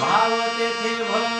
भाव तेथे भव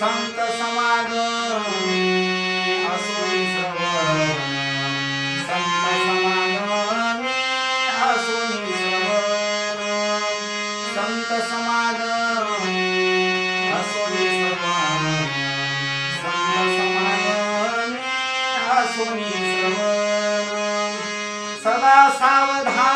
संत समाज. असून श्रवण संत समाज असून समाज. असून श्रवण संत समाज असून सावधान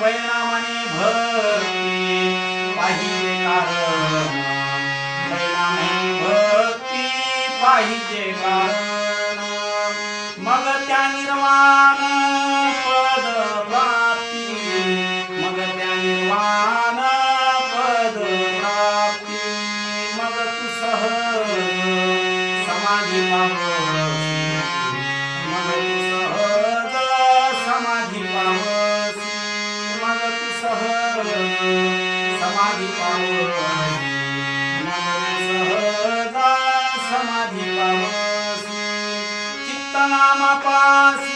वैनामाने भक्ती पाहिजे कारण. वैनामाने भक्ती पाहिजे समाधी पावसी. चित्तनामापासी